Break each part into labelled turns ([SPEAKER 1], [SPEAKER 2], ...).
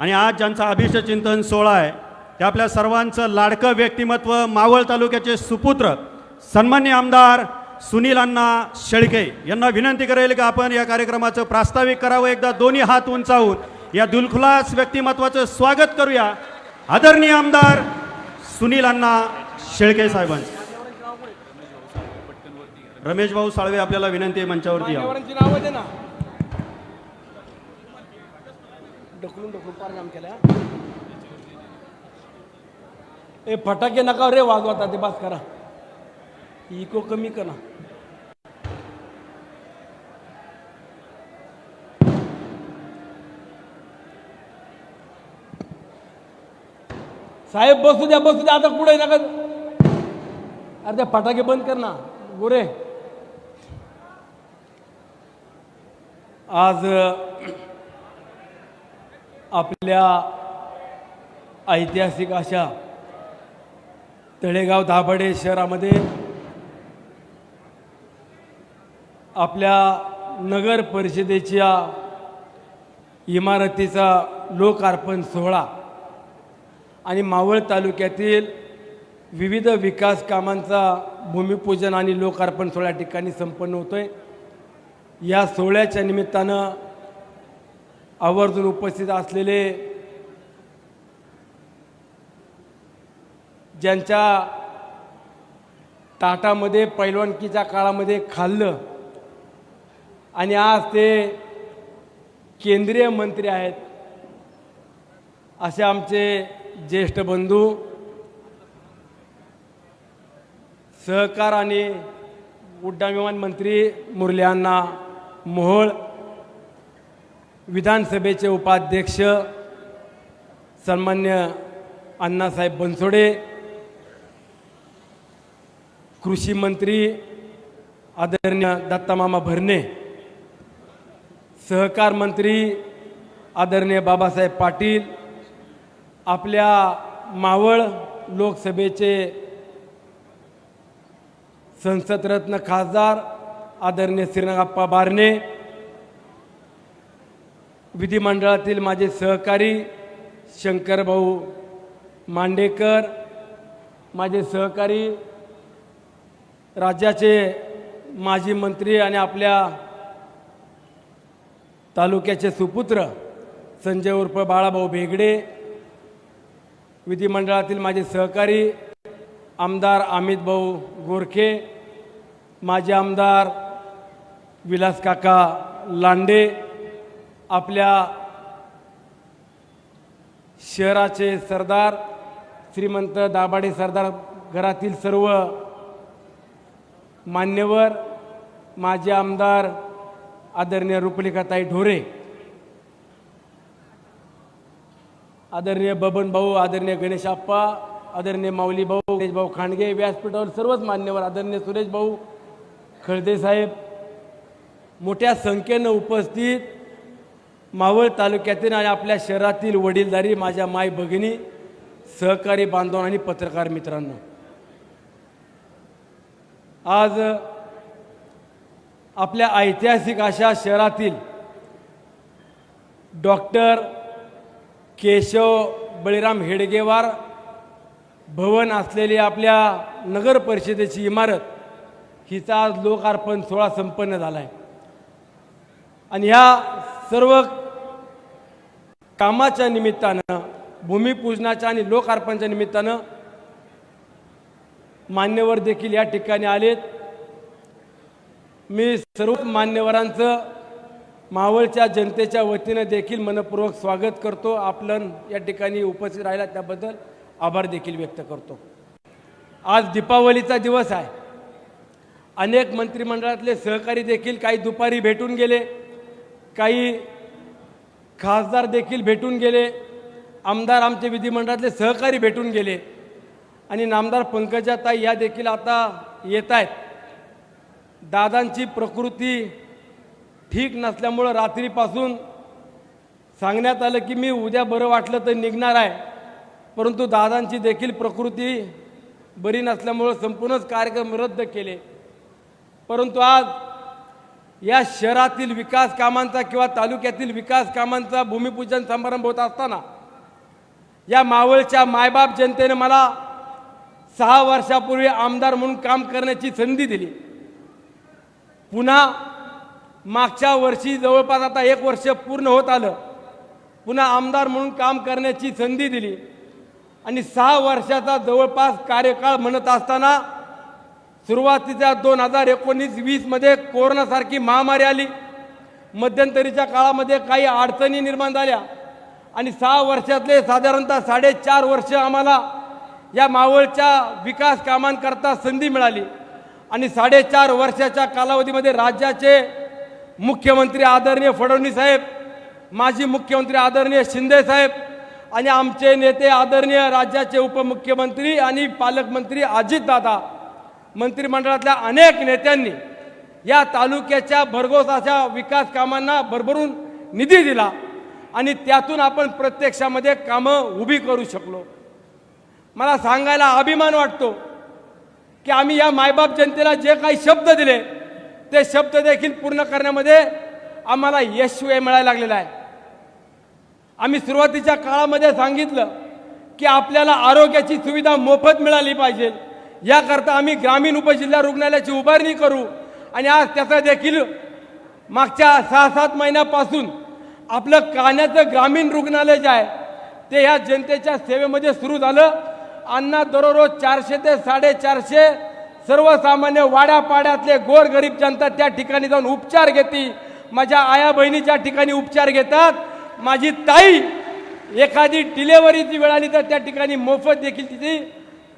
[SPEAKER 1] आणि आज ज्यांचा अभिष्ट चिंतन सोहळा आहे ते आपल्या सर्वांचं लाडकं व्यक्तिमत्व मावळ तालुक्याचे सुपुत्र सन्मान्य आमदार सुनील अण्णा शेळके यांना विनंती करेल की आपण या कार्यक्रमाचं प्रास्ताविक करावं. एकदा दोन्ही हात उंचावून या दुलखुलास व्यक्तिमत्वाचं स्वागत करूया आदरणीय आमदार सुनील अण्णा शेळके साहेबांचं. रमेश भाऊ साळवे आपल्याला विनंती आहे मंचावरती यावं
[SPEAKER 2] मान्यवरांची नावं दे ना ढकलून ढकलून फार काम केलं. ए फटाके नका रे वाजवता ते बस करा. इको कमी करा. साहेब बसू द्या बसू द्या आता पुढे नका अरे त्या फटाके बंद कर ना. गोरे. आज आपल्या ऐतिहासिक अशा तळेगाव दाभाडे शहरामध्ये आपल्या नगर परिषदेच्या इमारतीचा लोकार्पण सोहळा आणि मावळ तालुक्यातील विविध विकास कामांचा भूमिपूजन आणि लोकार्पण सोहळ्या ठिकाणी संपन्न होतो आहे या सोहळ्याच्या निमित्तानं आवर्जून उपस्थित असलेले ज्यांच्या ताटामध्ये पैलवानकीच्या काळामध्ये खाल्लं आणि आज ते केंद्रीय मंत्री आहेत असे आमचे ज्येष्ठ बंधू सहकार आणि उड्डाणविमान मंत्री मुरल्यांना मोहळ मोहोळ विधानसभेचे उपाध्यक्ष सन्मान्य अण्णासाहेब बनसोडे कृषी मंत्री आदरणीय दत्तामामा भरणे सहकार मंत्री आदरणीय बाबासाहेब पाटील आपल्या मावळ लोकसभेचे संसदरत्न खासदार आदरणीय श्रीरंगाप्पा बारणे विधिमंडळातील माझे सहकारी शंकरभाऊ मांडेकर माझे सहकारी राज्याचे माजी मंत्री आणि आपल्या तालुक्याचे सुपुत्र संजय उर्फ बाळाभाऊ बेगडे विधिमंडळातील माझे सहकारी आमदार अमित भाऊ गोरखे माजी आमदार विलास काका लांडे आपल्या शहराचे सरदार श्रीमंत दाभाडे सरदार घरातील सर्व मान्यवर माजी आमदार आदरणीय रुपलेखाताई ढोरे आदरणीय बबन भाऊ आदरणीय गणेश आप्पा आदरणीय माऊली भाऊ गणेश भाऊ खांडगे व्यासपीठावर सर्वच मान्यवर आदरणीय सुरेश भाऊ खळदे साहेब मोठ्या संख्येनं उपस्थित मावळ तालुक्यातील आणि आपल्या शहरातील वडीलधारी माझ्या माय भगिनी सहकारी बांधव आणि पत्रकार मित्रांनो. आज आपल्या ऐतिहासिक अशा शहरातील डॉक्टर केशव बळीराम हेडगेवार भवन असलेली आपल्या नगर परिषदेची इमारत हिचा आज लोकार्पण सोहळा संपन्न झाला आहे आणि ह्या सर्व कामाच्या निमित्तानं भूमिपूजनाच्या आणि लोकार्पणच्या निमित्तानं मान्यवर देखील या ठिकाणी आलेत. मी सर्व मान्यवरांचं मावळच्या जनतेच्या वतीनं देखील मनपूर्वक स्वागत करतो. आपलं या ठिकाणी उपस्थित राहिला त्याबद्दल आभार देखील व्यक्त करतो. आज दीपावलीचा दिवस आहे. अनेक मंत्रिमंडळातले सहकारी देखील काही दुपारी भेटून गेले. काही खासदार देखील भेटून गेले आमदार आमचे विधिमंडळातले सहकारी भेटून गेले आणि नामदार पंकजाताई या देखील आता येत आहेत. दादांची प्रकृती ठीक नसल्यामुळं रात्रीपासून सांगण्यात आलं की मी उद्या बरं वाटलं तर निघणार आहे परंतु दादांची देखील प्रकृती बरी नसल्यामुळं संपूर्णच कार्यक्रम रद्द केले. परंतु आज या शहरातील विकास कामांचा किंवा तालुक्यातील विकास कामांचा भूमिपूजन समारंभ होत असताना या मावळच्या मायबाप जनतेने मला सहा वर्षापूर्वी आमदार म्हणून काम करण्याची संधी दिली. पुन्हा मागच्या वर्षी जवळपास आता एक वर्ष पूर्ण होत आलं. पुन्हा आमदार म्हणून काम करण्याची संधी दिली. आणि सहा वर्षाचा जवळपास कार्यकाळ म्हणत असताना सुरुवातीच्या दोन हजार एकोणीस वीसमध्ये कोरोनासारखी महामारी आली. मध्यंतरीच्या काळामध्ये काही अडचणी निर्माण झाल्या. आणि सहा वर्षातले साधारणतः साडेचार वर्ष आम्हाला या मावळच्या विकास कामांकरता संधी मिळाली. आणि साडेचार वर्षाच्या कालावधीमध्ये राज्याचे मुख्यमंत्री आदरणीय फडणवीस साहेब माजी मुख्यमंत्री आदरणीय शिंदे साहेब आणि आमचे नेते आदरणीय राज्याचे उपमुख्यमंत्री आणि पालकमंत्री अजितदादा मंत्रिमंडळातल्या अनेक नेत्यांनी या तालुक्याच्या भरघोस अशा विकास कामांना भरभरून निधी दिला आणि त्यातून आपण प्रत्यक्षामध्ये कामं उभी करू शकलो. मला सांगायला अभिमान वाटतो की आम्ही या मायबाप जनतेला जे काही शब्द दिले ते शब्द देखील पूर्ण करण्यामध्ये आम्हाला यश मिळायला लागलेला आहे. आम्ही सुरुवातीच्या काळामध्ये सांगितलं की आपल्याला आरोग्याची सुविधा मोफत मिळाली पाहिजे. याकरता आम्ही ग्रामीण उपजिल्हा रुग्णालयाची उभारणी करू. आणि आज त्याचा देखील मागच्या सहा सात महिन्यापासून आपलं कान्याचं ग्रामीण रुग्णालय जे आहे ते ह्या जनतेच्या सेवेमध्ये सुरू झालं. अण्णा दररोज चारशे ते साडेचारशे सर्वसामान्य वाड्यापाड्यातले गोरगरीब जनता त्या ठिकाणी जाऊन उपचार घेते. माझ्या आया बहिणीच्या ठिकाणी उपचार घेतात माझी ताई एखादी डिलेवरीची वेळ आली तर त्या ठिकाणी मोफत देखील तिची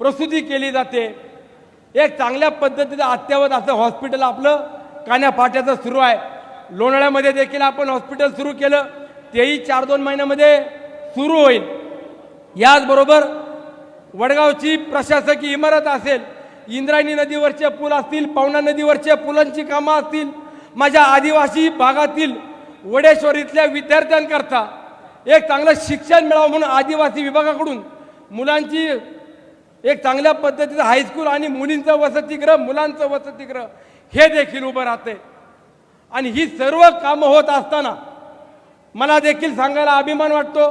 [SPEAKER 2] प्रसूती केली जाते. एक चांगल्या पद्धतीचं अत्यावत असं हॉस्पिटल आपलं कान्यापाट्याचं सुरू आहे. लोणाळ्यामध्ये देखील आपण हॉस्पिटल सुरू केलं. तेही चार दोन महिन्यामध्ये सुरू होईल. याचबरोबर वडगावची प्रशासकीय इमारत असेल इंद्रायणी नदीवरचे पूल असतील पवना नदीवरच्या पुलांची कामं असतील माझ्या आदिवासी भागातील वडेश्वर इथल्या विद्यार्थ्यांकरता एक चांगलं शिक्षण मिळावं म्हणून आदिवासी विभागाकडून मुलांची एक चांगल्या पद्धतीचं हायस्कूल आणि मुलींचं वसतिगृह मुलांचं वसतिगृह हे देखील उभं राहते. आणि ही सर्व कामं होत असताना मला देखील सांगायला अभिमान वाटतो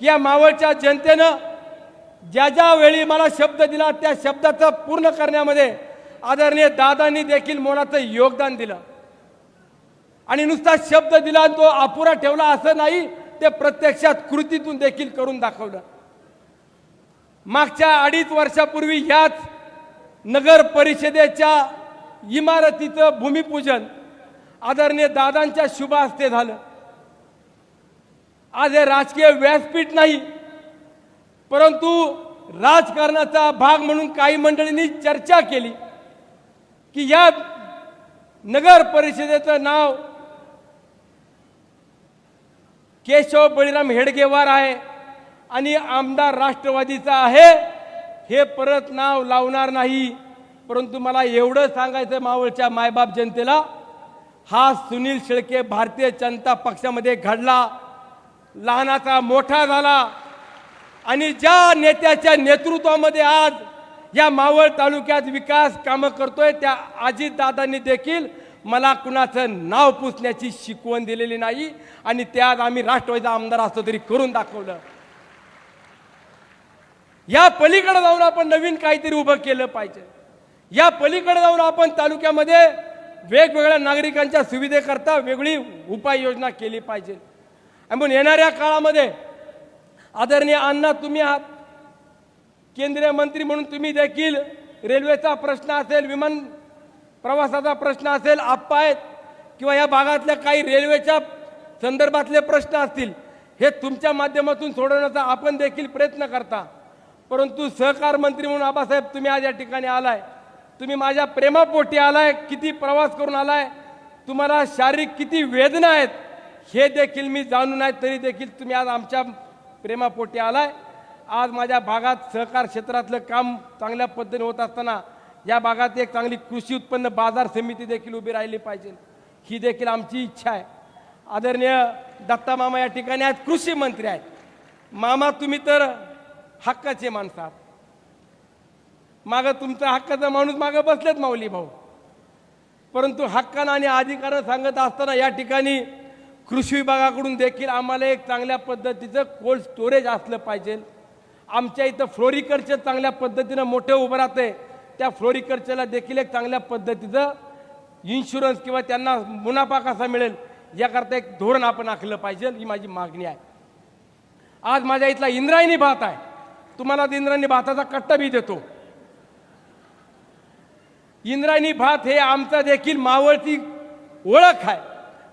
[SPEAKER 2] की या मावळच्या जनतेनं ज्या ज्या वेळी मला शब्द दिला त्या शब्दाचं पूर्ण करण्यामध्ये आदरणीय दादांनी देखील मोलाचं योगदान दिलं. आणि नुसता शब्द दिला आणि तो अपुरा ठेवला असं नाही ते प्रत्यक्षात कृतीतून देखील करून दाखवलं. मागच्या अडीच वर्षापूर्वी ह्याच नगर परिषदेच्या इमारतीचं भूमिपूजन आदरणीय दादांच्या शुभ हस्ते झालं. आज हे राजकीय व्यासपीठ नाही परंतु राजकारणाचा भाग म्हणून काही मंडळींनी चर्चा केली की या नगर परिषदेचं नाव केशव बळीराम हेडगेवार आहे. आणि आमदार राष्ट्रवादीचा आहे हे परत नाव लावणार नाही. परंतु मला एवढं सांगायचं मावळच्या मायबाप जनतेला हा सुनील शेळके भारतीय जनता पक्षामध्ये घडला लहानाचा मोठा झाला. आणि ज्या नेत्याच्या नेतृत्वामध्ये आज या मावळ तालुक्यात विकास कामं करतोय त्या अजितदादांनी देखील मला कुणाचं नाव पुसण्याची शिकवण दिलेली नाही. आणि ते आज आम्ही राष्ट्रवादीचा आमदार असतो तरी करून दाखवलं. या पलीकडे जाऊन आपण नवीन काहीतरी उभं केलं पाहिजे. या पलीकडे जाऊन आपण तालुक्यामध्ये वेगवेगळ्या नागरिकांच्या सुविधेकरता वेगळी उपाययोजना केली पाहिजे. म्हणून येणाऱ्या काळामध्ये आदरणीय अण्णा तुम्ही आहात. केंद्रीय मंत्री म्हणून तुम्ही देखील रेल्वेचा प्रश्न असेल विमान प्रवासाचा प्रश्न असेल आप्पा आहेत किंवा या भागातल्या काही रेल्वेच्या संदर्भातले प्रश्न असतील हे तुमच्या माध्यमातून सोडवण्याचा आपण देखील प्रयत्न करता. परंतु सहकार मंत्री म्हणून आबासाहेब तुम्ही आज या ठिकाणी आलाय. तुम्ही माझ्या प्रेमापोटी आलाय. किती प्रवास करून आलाय. तुम्हाला शारीरिक किती वेदना आहेत हे देखील मी जाणून आहे. तरी देखील तुम्ही आज आमच्या प्रेमापोटी आलाय. आज माझ्या भागात सहकार क्षेत्रातलं काम चांगल्या पद्धतीने होत असताना या भागात एक चांगली कृषी उत्पन्न बाजार समिती देखील उभी राहिली पाहिजे. ही देखील आमची इच्छा आहे. आदरणीय दत्ता मामा या ठिकाणी आज कृषी मंत्री आहेत. मामा तुम्ही तर हक्काचे माणसात. मागं तुमचा हक्काचा माणूस मागं बसलेत माऊली भाऊ. परंतु हक्कानं आणि अधिकार सांगत असताना या ठिकाणी कृषी विभागाकडून देखील आम्हाला एक चांगल्या पद्धतीचं कोल्ड स्टोरेज असलं पाहिजे. आमच्या इथं फ्लोरिकल्चर चांगल्या पद्धतीनं मोठं उभं राहते त्या फ्लोरिकल्चरला देखील एक चांगल्या पद्धतीचं इन्शुरन्स किंवा त्यांना मुनाफा कसा मिळेल याकरता एक धोरण आपण आखलं पाहिजे ही माझी मागणी आहे. आज माझ्या इथला इंद्रायणी भात आहे. तुम्हाला इंद्रायणी भाताचा कट्टा बी देतो. इंद्रायणी भात हे आमचा देखील मावळची ओळख आहे.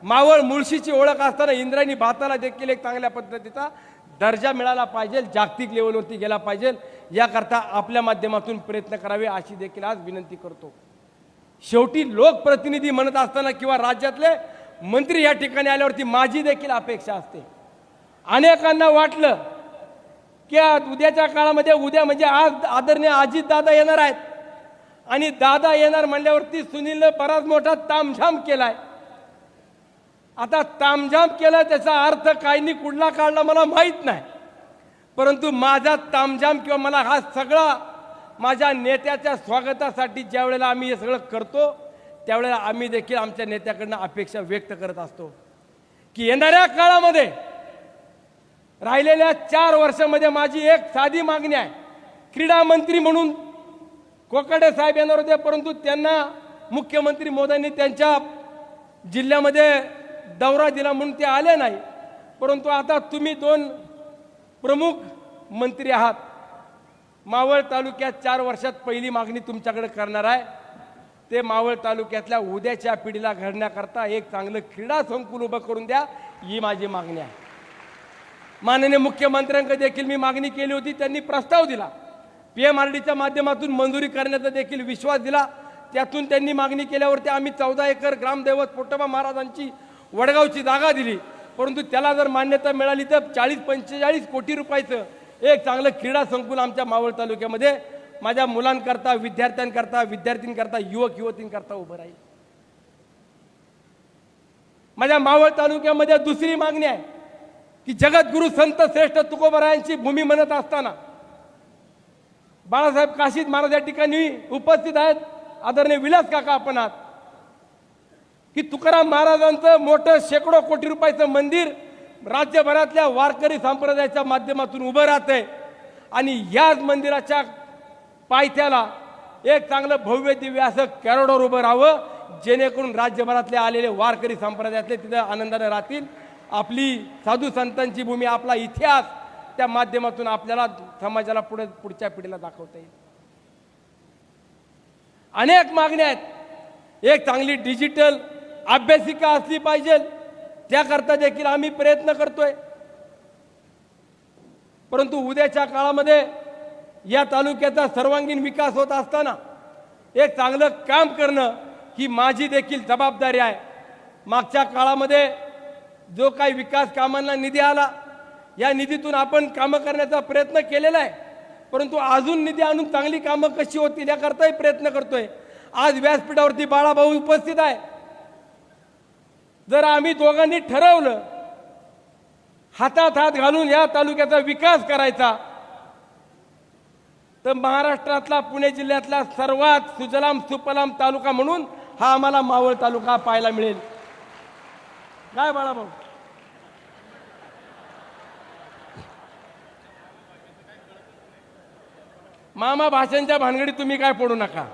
[SPEAKER 2] मावळ मुळशीची ओळख असताना इंद्रायणी भाताला देखील एक चांगल्या पद्धतीचा दर्जा मिळाला पाहिजे जागतिक लेवलवरती गेला पाहिजे. याकरता आपल्या माध्यमातून प्रयत्न करावे अशी देखील आज विनंती करतो. शेवटी लोकप्रतिनिधी म्हणत असताना किंवा राज्यातले मंत्री या ठिकाणी आल्यावरती माझी देखील अपेक्षा असते. अनेकांना वाटलं की उद्याच्या काळामध्ये उद्या म्हणजे आज आदरणीय अजित दादा येणार आहेत. आणि दादा येणार म्हणल्यावरती सुनीलनं बराच मोठा तामझाम केलाय. आता तामझाम केला त्याचा अर्थ काय नाही कुठला काढला मला माहीत नाही. परंतु माझा तामझाम किंवा मला हा सगळा माझ्या नेत्याच्या स्वागतासाठी ज्या वेळेला आम्ही हे सगळं करतो त्यावेळेला आम्ही देखील आमच्या नेत्याकडनं अपेक्षा व्यक्त करत असतो. की येणाऱ्या काळामध्ये राहिलेल्या चार वर्षामध्ये माझी एक साधी मागणी आहे. क्रीडा मंत्री म्हणून कोकाटे साहेब येणार होते परंतु त्यांना मुख्यमंत्री मोदींनी त्यांच्या जिल्ह्यामध्ये दौरा दिला म्हणून ते आले नाही. परंतु आता तुम्ही दोन प्रमुख मंत्री आहात. मावळ तालुक्यात चार वर्षात पहिली मागणी तुमच्याकडे करणार आहे. ते मावळ तालुक्यातल्या उद्याच्या पिढीला घडण्याकरता एक चांगलं क्रीडा संकुल उभं करून द्या ही माझी मागणी आहे. माननीय मुख्यमंत्र्यांकडे देखील मी मागणी केली होती. त्यांनी प्रस्ताव दिला. पी एम आर डीच्या माध्यमातून मंजुरी करण्याचा देखील विश्वास दिला. त्यातून त्यांनी मागणी केल्यावरती आम्ही चौदा एकर ग्रामदैवत पोटोबा महाराजांची वडगावची जागा दिली. परंतु त्याला जर मान्यता मिळाली तर चाळीस पंचेचाळीस कोटी रुपयाचं एक चांगलं क्रीडा संकुल आमच्या मावळ तालुक्यामध्ये माझ्या मुलांकरता विद्यार्थ्यांकरता विद्यार्थींकरता युवक युवतींकरता उभं राहील. माझ्या मावळ तालुक्यामध्ये दुसरी मागणी आहे. की जगद्गुरु संत श्रेष्ठ तुकोबरायांची भूमी म्हणत असताना बाळासाहेब काशीद महाराज या ठिकाणी उपस्थित आहेत. आदरणीय विलास काका आपण आहात. की तुकाराम महाराजांचं मोठं शेकडो कोटी रुपयाचं मंदिर राज्यभरातल्या वारकरी संप्रदायाच्या माध्यमातून उभं राहतंय. आणि याच मंदिराच्या पायथ्याला एक चांगलं भव्य दिव्य असं कॅरोडोर उभं राहावं जेणेकरून राज्यभरातले आलेले वारकरी संप्रदायातले तिथं आनंदाने राहतील. आपली साधू संतांची भूमी आपला इतिहास त्या माध्यमातून आपल्याला समाजाला पुढे पुढच्या पिढीला दाखवता येईल. अनेक मागण्या आहेत. एक चांगली डिजिटल अभ्यासिका असली पाहिजे. त्याकरता देखील आम्ही प्रयत्न करतोय. परंतु उद्याच्या काळामध्ये या तालुक्याचा सर्वांगीण विकास होत असताना एक चांगलं काम करणं ही माझी देखील जबाबदारी आहे. मागच्या काळामध्ये जो काही विकास कामांना निधी आला या निधीतून आपण कामं करण्याचा प्रयत्न केलेला आहे. परंतु अजून निधी आणून चांगली कामं कशी होतील याकरताही प्रयत्न करतोय. आज व्यासपीठावरती बाळाभाऊ उपस्थित आहे. जर आम्ही दोघांनी ठरवलं हातात हात घालून या तालुक्याचा विकास करायचा तर महाराष्ट्रातला पुणे जिल्ह्यातला सर्वात सुजलाम सुपलाम तालुका म्हणून हा आम्हाला मावळ तालुका पाहायला मिळेल. काय बाळाभाऊ मामा भाषांच्या भानगडीत तुम्ही काय पडू नका.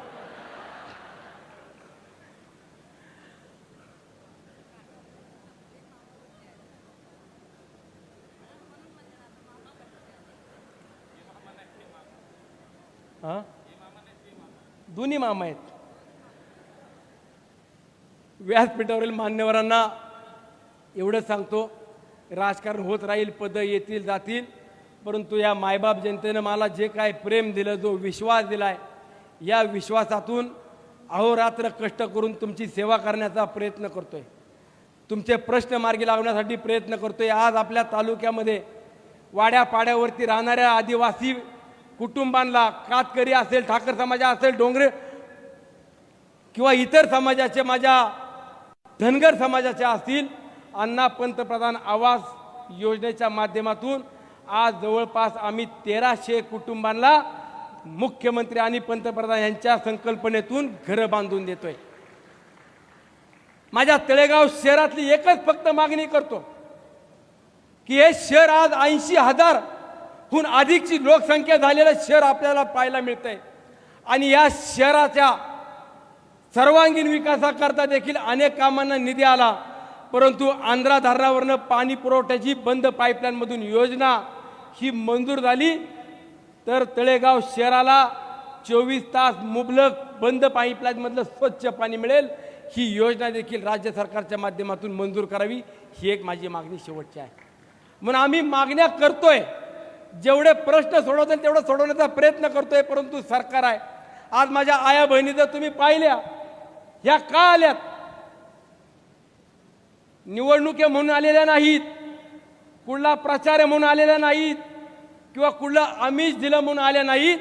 [SPEAKER 2] हा? दोन्ही मामा आहेत. व्यासपीठावरील मान्यवरांना एवढंच सांगतो राजकारण होत राहील पदं येतील जातील. परंतु या मायबाप जनतेनं मला जे काय प्रेम दिलं जो विश्वास दिला आहे या विश्वासातून अहोरात्र कष्ट करून तुमची सेवा करण्याचा प्रयत्न करतो आहे तुमचे प्रश्न मार्गी लावण्यासाठी प्रयत्न करतो आहे आज आपल्या तालुक्यामध्ये वाड्यापाड्यावरती राहणाऱ्या आदिवासी कुटुंबांना कातकरी असेल ठाकर समाज असेल डोंगरे किंवा इतर समाजाचे माझ्या धनगर समाजाचे असतील अण्णा पंतप्रधान आवास योजनेच्या माध्यमातून आज जवळपास आम्ही तेराशे कुटुंबांना मुख्यमंत्री आणि पंतप्रधान यांच्या संकल्पनेतून घरं बांधून देतोय. माझ्या तळेगाव शहरातली एकच फक्त मागणी करतो की हे शहर आज ऐंशी हजारहून अधिकची लोकसंख्या झालेलं शहर आपल्याला पाहायला मिळतंय. आणि या शहराच्या सर्वांगीण विकासाकरता देखील अनेक कामांना निधी आला. परंतु आंध्रा धरणावरनं पाणी पुरवठ्याची बंद पाईपलाईनमधून योजना ही मंजूर झाली. तर तळेगाव शहराला चोवीस तास मुबलक बंद पाईपलाईनमधलं स्वच्छ पाणी मिळेल ही योजना देखील राज्य सरकारच्या माध्यमातून मंजूर करावी ही एक माझी मागणी शेवटची आहे. म्हणून आम्ही मागण्या करतोय जेवढे प्रश्न सोडवतील तेवढं सोडवण्याचा प्रयत्न करतोय परंतु सरकार आहे. आज माझ्या आया बहिणी जर तुम्ही पाहिल्या ह्या का आल्यात? निवडणुके म्हणून आलेल्या नाहीत कुठला प्रचार म्हणून आलेल्या नाहीत किंवा कुठलं आमिष दिलं म्हणून आल्या नाहीत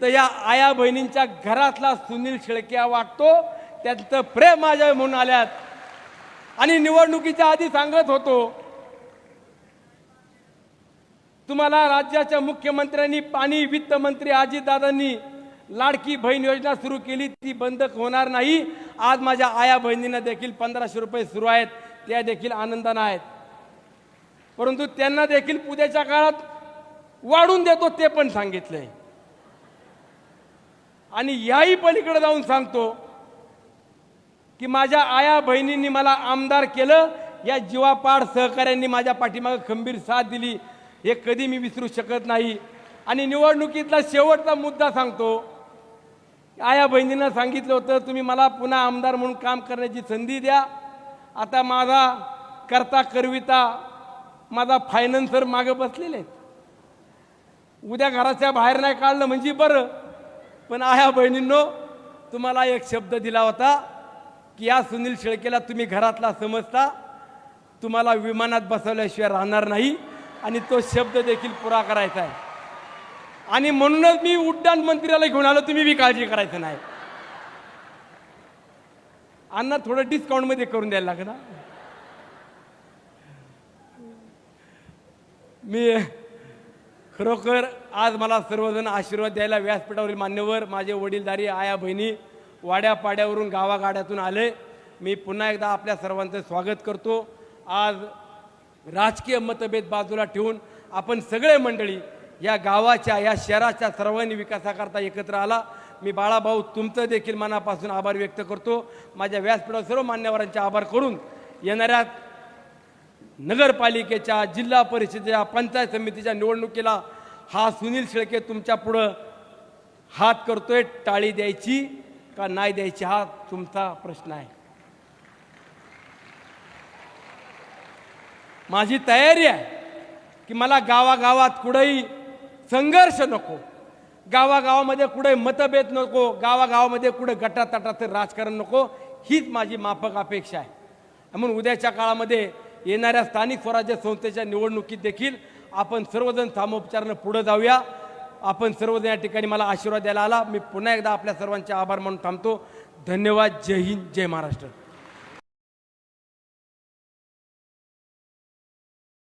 [SPEAKER 2] तर या आया बहिणींच्या घरातला सुनील शेळक्या वाटतो त्यांचं प्रेम माझ्या म्हणून आल्यात. आणि निवडणुकीच्या आधी सांगत होतो तुम्हाला राज्याच्या मुख्यमंत्र्यांनी पाणी वित्तमंत्री अजितदादांनी लाडकी बहीण योजना सुरू केली ती बंद होणार नाही आज माझ्या आया बहिणींना देखील पंधराशे रुपये सुरू आहेत. त्या देखील आनंदानं आहेत. परंतु त्यांना देखील उद्याच्या काळात वाढून देतो ते पण सांगितले. आणि याही पलीकडे जाऊन सांगतो की माझ्या आया बहिणींनी मला आमदार केलं. या जीवापाड सहकाऱ्यांनी माझ्या पाठीमागे खंबीर साथ दिली. हे कधी मी विसरू शकत नाही. आणि निवडणुकीतला शेवटचा मुद्दा सांगतो आया बहिणींना सांगितलं होतं तुम्ही मला पुन्हा आमदार म्हणून काम करण्याची संधी द्या. आता माझा करता करविता माझा फायनान्सर मागं बसलेले आहेत. उद्या घराच्या बाहेर नाही काढलं म्हणजे बरं. पण आया बहिणींनो तुम्हाला एक शब्द दिला होता की या सुनील शेळकेला तुम्ही घरातला समजता. तुम्हाला विमानात बसवल्याशिवाय राहणार नाही आणि तो शब्द देखील पुरा करायचा आहे. आणि म्हणूनच मी उड्डाण मंत्र्याला घेऊन आलो तुम्ही बी काळजी करायचं नाही. अण्णा थोडं डिस्काउंटमध्ये करून द्यायला लागेल ना मी खरोखर आज मला सर्वजण आशीर्वाद द्यायला व्यासपीठावरील मान्यवर माझे वडीलधारी आया बहिणी वाड्यापाड्यावरून गावागाड्यातून आले. मी पुन्हा एकदा आपल्या सर्वांचं स्वागत करतो. आज राजकीय मतभेद बाजूला ठेवून आपण सगळे मंडळी या गावाच्या या शहराच्या सर्वांनी विकासाकरता एकत्र आला. मी बाळाभाऊ तुमचं देखील मनापासून आभार व्यक्त करतो. माझ्या व्यासपीठावर सर्व मान्यवरांचे आभार करून येणाऱ्या नगरपालिकेच्या जिल्हा परिषदेच्या पंचायत समितीच्या निवडणुकीला हा सुनील शेळके तुमच्या पुढं हात करतोय. टाळी द्यायची का नाही द्यायची हा तुमचा प्रश्न आहे. माझी तयारी आहे की मला गावागावात कुठंही संघर्ष नको. गावागावामध्ये कुठे मतभेद नको गावागावामध्ये कुठे गटातटाचं राजकारण नको हीच माझी माफक अपेक्षा आहे. म्हणून उद्याच्या काळामध्ये येणाऱ्या स्थानिक स्वराज्य संस्थेच्या निवडणुकीत देखील आपण सर्वजण सामोपचारानं पुढे जाऊया. आपण सर्वजण या ठिकाणी मला आशीर्वाद द्यायला आला. मी पुन्हा एकदा आपल्या सर्वांचे आभार मानून थांबतो. धन्यवाद. जय हिंद. जय महाराष्ट्र.